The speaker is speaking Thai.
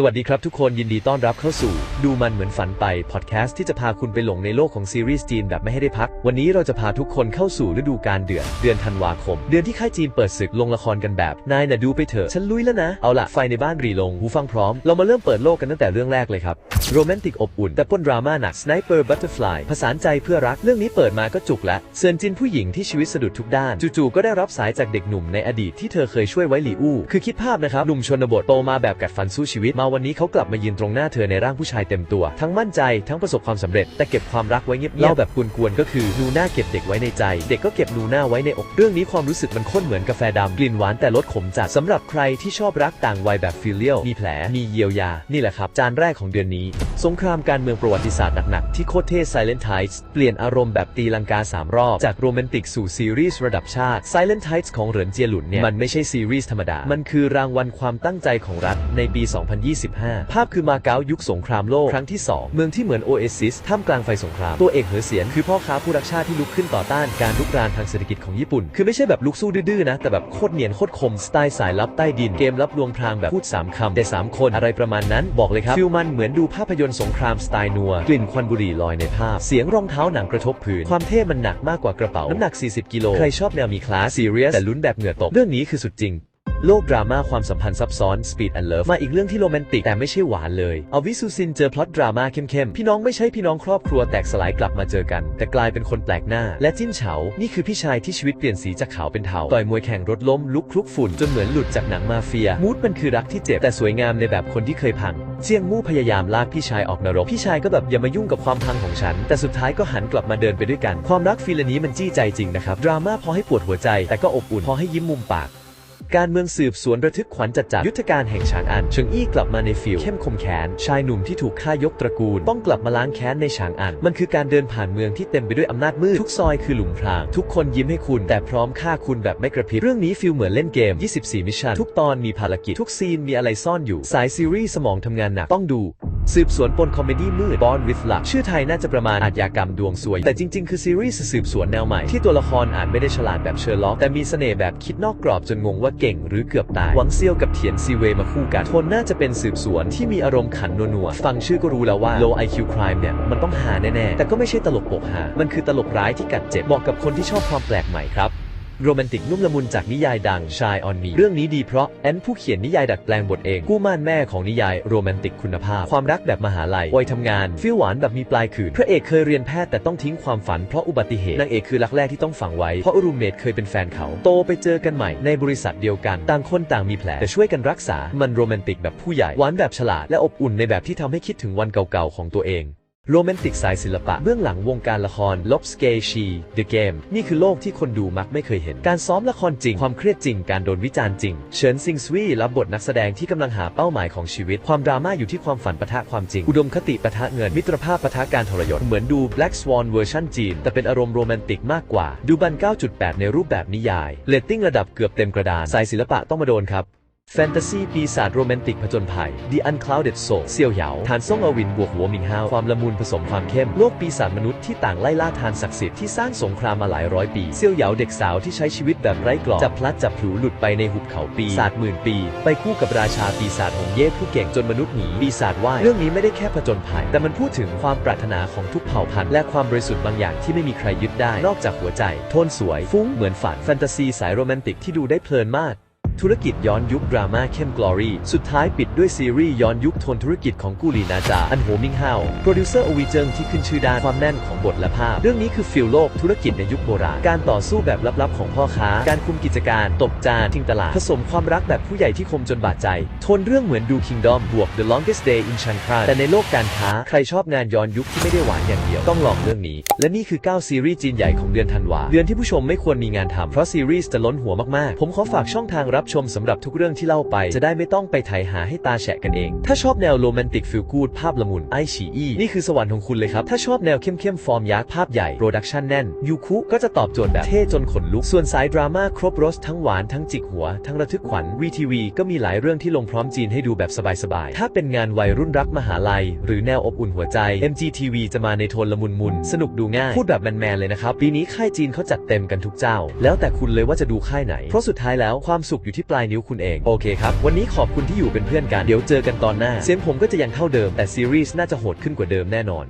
สวัสดีครับทุกคนยินดีต้อนรับเข้าสู่ ดูมันเหมือนฝันไป พอดแคสต์ที่จะพาคุณไปหลงในโลกของซีรีส์จีนแบบไม่ให้ได้พัก วันนี้เราจะพาทุกคนเข้าสู่ฤดูกาลเดือนเดือนธันวาคม เดือนที่ค่ายจีนเปิดศึกลงละครกันแบบ นายน่ะดูไปเถอะฉันลุยแล้วนะ เอาละไฟในบ้านรีลงหูฟังพร้อม เรามาเริ่มเปิดโลกกันตั้งแต่เรื่องแรกเลยครับโรแมนติกอบอุ่น แต่ปนดราม่าหนัก Sniper Butterfly ผสานใจเพื่อรักเรื่องนี้เปิดมาก็จุกแล้วเซินจินผู้หญิงที่ชีวิตสะดุดทุกด้านจู่ๆก็ได้รับสายจากเด็กหนุ่มในอดีตที่เธอเคยช่วยไว้หลี่อู้คือคิดภาพนะครับหนุ่มชนบทโตมาแบบกัดฟันสู้ชีวิตมาวันนี้เขากลับมายืนตรงหน้าเธอในร่างผู้ชายเต็มตัว ทั้งมั่นใจทั้งประสบความสำเร็จ แต่เก็บความรักไว้เงียบๆเล่าแบบกวนๆก็คือนูน่าเก็บเด็กไว้ในใจ เด็กก็เก็บนูน่าไว้ในอกเรื่องนี้ความรู้สึกมันข้นเหมือนกาแฟดำกลิ่นหวานแต่รสขมจัดสำหรับใครที่ชอบรักต่างวัยแบบฟิลเลียลมีแผลมีเยียวยา นี่แหละครับ จานแรกของเดือนนี้ สงครามการเมืองประวัติศาสตร์หนักๆ ที่โคตรเท่ Silent Tides เปลี่ยนอารมณ์แบบตีลังกาสามรอบ จากโรแมนติกสู่ซีรีส์ระดับชาติ Silent Tides ของเหรินเจียหลุนเนี่ย มันไม่ใช่ซีรีส์ธรรมดา มันคือรางวัลความตั้งใจของรัฐในปี 2025 ภาพคือมาเก๊ายุคสงครามโลกครั้งที่ 2 เมืองที่เหมือนโอเอซิสท่ามกลางไฟสงคราม ตัวเอกเหอเสียน คือพ่อค้าผู้รักชาติที่ลุกขึ้นต่อต้านการลุกรานทางเศรษฐกิจของญี่ปุ่น คือไม่ใช่แบบลุกสู้ดื้อๆนะ แต่แบบโคตรเนียนโคตรคมสไตล์สายลับใต้ดินเกมลับลวงพรางแบบพูด3คำแต่3คนอะไรประมาณนั้นบอกเลยครับฟิลมันเหมือนดูภาพยนตร์สงครามสไตล์นัว กลิ่นควันบุหรี่ลอยในภาพ เสียงรองเท้าหนังกระทบพื้นความเท่มันหนักมากกว่ากระเป๋า น้ำหนัก 40 กิโล ใครชอบแนวมีคลาสซีเรียสแต่ลุ้นแบบเหงื่อตก เรื่องนี้คือสุดจริง โลกดราม่าความสัมพันธ์ซับซ้อน Speed and Love มาอีกเรื่องที่โรแมนติกแต่ไม่ใช่หวานเลย เอาวิซูซินเจอพล็อตดราม่าเข้มๆ พี่น้องไม่ใช่พี่น้องครอบครัวแตกสลายกลับมาเจอกัน แต่กลายเป็นคนแปลกหน้า และจิ้นเฉา นี่คือพี่ชายที่ชีวิตเปลี่ยนสีจากขาวเป็นเทา ต่อยมวยแข่งรถล้มลุกคลุกฝุ่นจนเหมือนหลุดจากหนังมาเฟีย มูดมันคือรักที่เจ็บแต่สวยงามในแบบคนที่เคยพัง เจียงมู่พยายามลากพี่ชายออกนรก พี่ชายก็แบบอย่ามายุ่งกับความพังของฉัน แต่สุดท้ายก็หันกลับมาเดินไปด้วยกัน ความรักฟีลนี้มันจี้ใจจริงนะครับ ดราม่าพอให้ปวดหัวใจ แต่ก็อบอุ่นพอให้ยิ้มมุมปาก การเมืองสืบสวนระทึกขวัญจัดจัดยุทธการแห่งฉางอันเฉิงอี้กลับมาในฟิลเข้มคมแขนชายหนุ่มที่ถูกฆ่ายกตระกูล ต้องกลับมาล้างแค้นในฉางอัน มันคือการเดินผ่านเมืองที่เต็มไปด้วยอำนาจมืด ทุกซอยคือหลุมพราง ทุกคนยิ้มให้คุณแต่พร้อมฆ่าคุณแบบไม่กระพริบ เรื่องนี้ฟิลเหมือนเล่นเกม 24 มิชชั่น ทุกตอนมีภารกิจ ทุกซีนมีอะไรซ่อนอยู่ สายซีรีส์สมองทำงานหนัก ต้องดู สืบสวนปนคอมเมดี้มืด Born with Luck ชื่อไทยน่าจะประมาณอาชญากรรมดวงซวย แต่จริงๆ คือซีรีส์สืบสวนแนวใหม่ ที่ตัวละครอาจไม่ได้ฉลาดแบบเชอร์ล็อก แต่มีเสน่ห์แบบคิดนอกกรอบจนงงว่าเก่งหรือเกือบตาย หวังเซียวกับเทียนซีเวมาคู่กันโทนน่าจะเป็นสืบสวนที่มีอารมณ์ขันนัวๆฟังชื่อก็รู้แล้วว่า low IQ crime เนี่ยมันต้องหาแน่ๆแต่ก็ไม่ใช่ตลกโปกฮามันคือตลกร้ายที่กัดเจ็บเหมาะกับคนที่ชอบความแปลกใหม่ครับ โรแมนติกนุ่มละมุนจากนิยายดังชายออนมีเรื่องนี้ดีเพราะแอนผู้เขียนนิยายดัดแปลงบทเอง กู้ม่านแม่ของนิยายโรแมนติกคุณภาพ ความรักแบบมหาลัยวัยทำงานฟิลหวานแบบมีปลายขืนพระเอกเคยเรียนแพทย์แต่ต้องทิ้งความฝันเพราะอุบัติเหตุนางเอกคือรักแรกที่ต้องฝังไว้ เพราะรูเมทเคยเป็นแฟนเขา โตไปเจอกันใหม่ในบริษัทเดียวกัน ต่างคนต่างมีแผลแต่ช่วยกันรักษามันโรแมนติกแบบผู้ใหญ่หวานแบบฉลาดและอบอุ่นในแบบที่ทำให้คิดถึงวันเก่าๆของตัวเอง โรแมนติกสายศิลปะเบื้องหลังวงการละครลบสเกชี The Game นี่คือโลกที่คนดูมักไม่เคยเห็น การซ้อมละครจริง ความเครียดจริง การโดนวิจารณ์จริง เฉินซิงซวีรับบทนักแสดงที่กำลังหาเป้าหมายของชีวิต ความดราม่าอยู่ที่ความฝันปะทะความจริง อุดมคติปะทะเงิน มิตรภาพปะทะการทรยศ เหมือนดู Black Swan เวอร์ชันจีน แต่เป็นอารมณ์โรแมนติกมากกว่า ดูบัน 9.8 ในรูปแบบนิยายเรตติ้งระดับเกือบเต็มกระดานสายศิลปะต้องมาโดนครับ แฟนตาซีปีศาจโรแมนติกผจญภัย The Unclouded Soul เซียวเหยาฐานซ่งอวินบวกหัวหมิงฮาว ความละมุนผสมความเข้ม โลกปีศาจมนุษย์ที่ต่างไล่ล่าทานศักดิ์สิทธิ์ที่สร้างสงครามมาหลายร้อยปี เซียวเหยาเด็กสาวที่ใช้ชีวิตแบบไร้กรอบ จับพลัดจับผลูหลุดไปในหุบเขาปีศาจหมื่นปี ไปคู่กับราชาปีศาจหงเย่ผู้เก่งจนมนุษย์หนีปีศาจว่ายเรื่องนี้ไม่ได้แค่ผจญภัย แต่มันพูดถึงความปรารถนาของทุกเผ่าพันธุ์และความบริสุทธิ์บางอย่างที่ไม่มีใครยึดได้ นอกจากหัวใจ โทนสวย ฟุ้งเหมือนฝันแฟนตาซีสายโรแมนติกที่ดูได้เพลินมาก ธุรกิจย้อนยุคดราม่าเข้มกลอรี่สุดท้ายปิดด้วยซีรีส์ย้อนยุคทนธุรกิจของกูลีนาจา อันโหมิงเฮาโปรดิวเซอร์อวีเจิงที่ขึ้นชื่อด้านความแน่นของบทและภาพ เรื่องนี้คือฟิลโลกธุรกิจในยุคโบราณ การต่อสู้แบบลับๆของพ่อค้า การคุมกิจการ ตบจานทิ้งตลาด ผสมความรักแบบผู้ใหญ่ที่คมจนบาดใจ ทนเรื่องเหมือนดู Kingdom บวก The Longest Day in Shanghai แต่ในโลกการค้าใครชอบงานย้อนยุคที่ไม่ได้หวานอย่างเดียวต้องลองเรื่องนี้ และนี่คือ9ซีรีส์จีนใหญ่ของเดือนธันวาเดือนที่ผู้ชมไม่ควรมีงานทำเพราะซีรีส์จะล้นหัวมากๆผมขอฝากช่องทางรับชมสำหรับทุกเรื่องที่เล่าไป จะได้ไม่ต้องไปไถหาให้ตาแฉะกันเอง ถ้าชอบแนวโรแมนติกฟิลกูดภาพละมุนไอฉีอีนี่คือสวรรค์ของคุณเลยครับ ถ้าชอบแนวเข้มๆฟอร์มยักษ์ภาพใหญ่โปรดักชันแน่นยูคุก็จะตอบโจทย์แบบเท่จนขนลุก ส่วนสายดราม่าครบรสทั้งหวานทั้งจิกหัว ทั้งระทึกขวัญวีทีวีก็มีหลายเรื่องที่ลงพร้อมจีนให้ดูแบบสบายๆถ้าเป็นงานวัยรุ่นรักมหาลัย หรือแนวอบอุ่นหัวใจ MGTV จะมาในโทนละมุนมุนสนุกดูง่ายพูดแบบแมนๆเลยนะครับปีนี้ค่ายจีนเขาจัดเต็มกันทุกเจ้า แล้วแต่คุณเลยว่าจะดูค่ายไหนเพราะสุดท้ายแล้วความสุขอยู่ที่ปลายนิ้วคุณเอง โอเคครับ วันนี้ขอบคุณที่อยู่เป็นเพื่อนกัน เดี๋ยวเจอกันตอนหน้า เสียงผมก็จะยังเท่าเดิม แต่ซีรีส์น่าจะโหดขึ้นกว่าเดิมแน่นอน